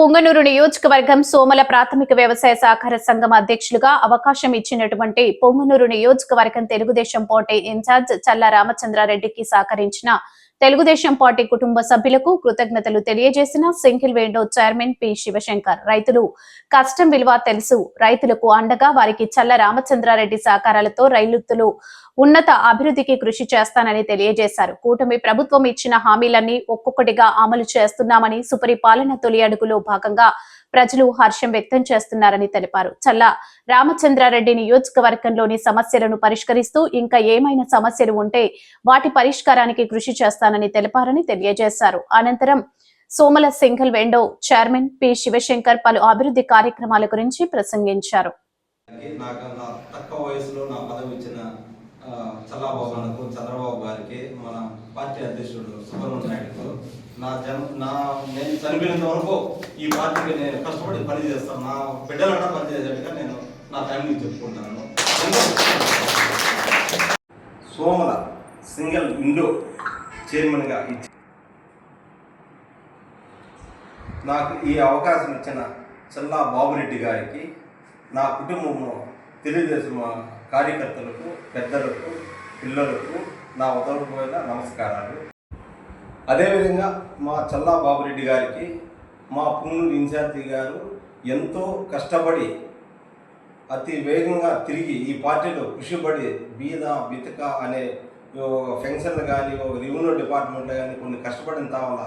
పుంగనూరు నియోజకవర్గం సోమల ప్రాథమిక వ్యవసాయ సహకార సంఘం అధ్యక్షులుగా అవకాశం ఇచ్చినటువంటి పొంగనూరు నియోజకవర్గం తెలుగుదేశం పార్టీ ఇన్ఛార్జ్ చల్ల రామచంద్రారెడ్డికి సహకరించిన తెలుగుదేశం పార్టీ కుటుంబ సభ్యులకు కృతజ్ఞతలు తెలియజేసిన single window chairman P Sivasankar. రైతులు కష్టం విలువ తెలుసు. రైతులకు అండగా వారికి చల్ల రామచంద్రారెడ్డి సహకారాలతో రైతులు ఉన్నత అభివృద్ధికి కృషి చేస్తానని తెలియజేశారు. కూటమి ప్రభుత్వం ఇచ్చిన హామీలన్నీ ఒక్కొక్కటిగా అమలు చేస్తున్నామని సుపరిపాలన తొలి అడుగులో భాగంగా ప్రజలు హర్షం వ్యక్తం చేస్తున్నారని తెలిపారు. చల్ల రామచంద్రారెడ్డి నియోజకవర్గంలోని సమస్యలను పరిష్కరిస్తూ ఇంకా ఏమైనా సమస్యలు ఉంటే వాటి పరిష్కారానికి కృషి చేస్తానని తెలిపారని తెలియజేశారు. అనంతరం Somala single window chairman P Sivasankar పలు అభివృద్ధి కార్యక్రమాల గురించి ప్రసంగించారు. నా తక్కువ వయసులో నా పదవి ఇచ్చిన ఆ, చల్లాబాబు అన్నకు చంద్రబాబు గారికి మన పార్టీ అధ్యక్షుడు సుబ్రహ్మణ్య నాయుడుకు నా జన్ నా నేను చనిపోయినంత వరకు ఈ పార్టీకి నేను కష్టపడి పని చేస్తాను నా బిడ్డలు కూడా పని చేసేట్టుగా నేను నా ఫ్యామిలీకి చెప్పుకుంటాను. సోమల సింగిల్ విండో చైర్మన్గా ఇచ్చి నాకు ఈ అవకాశం ఇచ్చిన చల్లా బాబురెడ్డి గారికి నా కుటుంబంలో తెలుగుదేశం కార్యకర్తలకు పెద్దలకు పిల్లలకు నా ఉదయపూర్వక నమస్కారాలు. అదేవిధంగా మా చల్లా బాబురెడ్డి గారికి మా పుంగూరు ఇన్ఛార్జి గారు ఎంతో కష్టపడి అతి వేగంగా తిరిగి ఈ పార్టీలో కృషిపడి బీద బితక అనే ఒక ఫెన్షన్లు కానీ ఒక రెవెన్యూ డిపార్ట్మెంట్లో కానీ కొన్ని కష్టపడిన తావల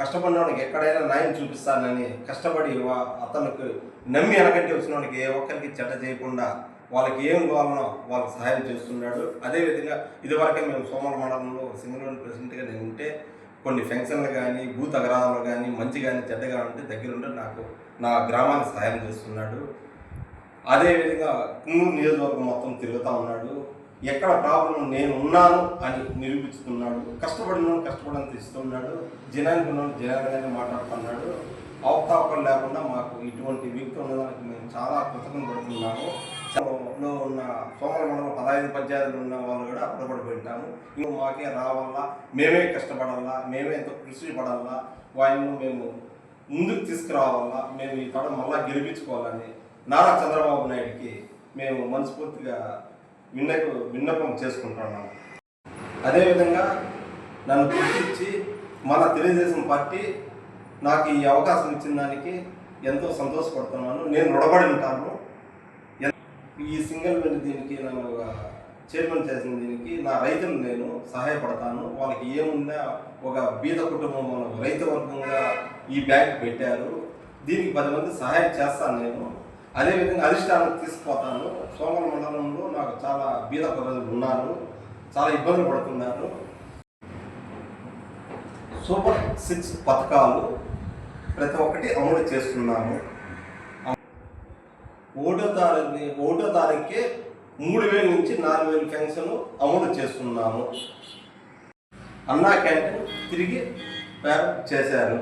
కష్టపడినవాడికి ఎక్కడైనా న్యాయం చూపిస్తానని కష్టపడి వా- అతనికి నమ్మి వెనకంటి వచ్చిన వాడికి ఏ ఒక్కరికి చెడ్డ చేయకుండా వాళ్ళకి ఏం కావాలనో వాళ్ళకి సహాయం చేస్తున్నాడు. అదేవిధంగా ఇదివరకే మేము సోమల మండలంలో సింగరోడ్ ప్రెసిడెంట్గా నేను ఉంటే కొన్ని ఫంక్షన్లు కానీ భూత అగరాధాలు కానీ మంచి కానీ చెడ్డగా ఉంటే దగ్గరుండి నాకు నా గ్రామానికి సహాయం చేస్తున్నాడు. అదేవిధంగా కున్నూరు నియోజకవర్గం మొత్తం తిరుగుతూ ఉన్నాడు. ఎక్కడ ప్రాబ్లం నేను ఉన్నాను అని నిరూపిస్తున్నాడు. కష్టపడిన కష్టపడని ఇస్తున్నాడు జనానికి ఉన్న జనాలుగానే మాట్లాడుతున్నాడు. అవతాపం లేకుండా మాకు ఇటువంటి వ్యక్తి ఉన్నదానికి మేము చాలా కృతజ్ఞత పడుతున్నాము లో ఉన్న సోమల మండలం పదహైదు పంచాయతీలు ఉన్న వాళ్ళు కూడా అర్థపడి పెట్టాము ఇంకా మాకే రావాలా? మేమే కష్టపడాలా? మేమే ఎంతో కృషి పడాలా? వాళ్ళను మేము ముందుకు తీసుకురావాలా? మేము ఈ తడ మళ్ళా గెలిపించుకోవాలని నారా చంద్రబాబు నాయుడికి మేము మనస్ఫూర్తిగా విన్నకు విన్నపం చేసుకుంటున్నాము అదేవిధంగా నన్ను గుర్తించి మన తెలుగుదేశం పార్టీ నాకు ఈ అవకాశం ఇచ్చిన దానికి ఎంతో సంతోషపడుతున్నాను. నేను రుణపడి ఉంటాను. ఈ సింగిల్ విండ్ దీనికి నన్ను ఒక చైర్మన్ చేసిన దీనికి నా రైతులు నేను సహాయపడతాను. వాళ్ళకి ఏముందా ఒక బీద కుటుంబం రైతు వర్గంగా ఈ బ్యాంక్ పెట్టారు. దీనికి పది మంది సహాయం చేస్తాను నేను. అదేవిధంగా అధిష్టానం తీసుకుపోతాను సోమల మండలంలో నాకు చాలా బీద ప్రజలు ఉన్నారు. చాలా ఇబ్బందులు పడుతున్నారు. సూపర్ సిక్స్ పథకాలు ప్రతి ఒక్కటి అమలు చేస్తున్నాము. ఒకటో తారీఖు ఒకటో తారీఖుకే మూడు వేల నుంచి నాలుగు వేల పెన్షన్ అమలు చేస్తున్నాము. అన్నా క్యాంటీన్ తిరిగి చేశారు.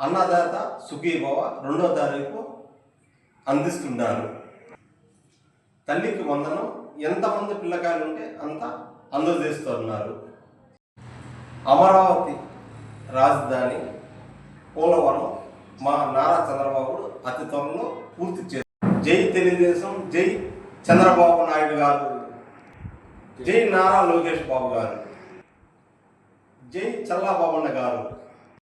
అన్నదాత సుఖీభవ రెండో తారీఖు అందిస్తున్నారు తల్లికి వందనం ఎంతమంది పిల్లకాయలు ఉంటే అంత అందజేస్తున్నారు. అమరావతి రాజధాని పోలవరం మా నారా చంద్రబాబు అతి త్వరలో పూర్తి చేస్తారు జై తెలుగుదేశం జై చంద్రబాబు నాయుడు గారు. జై నారా లోకేష్ బాబు గారు. జై చల్లాబాబన్న గారు.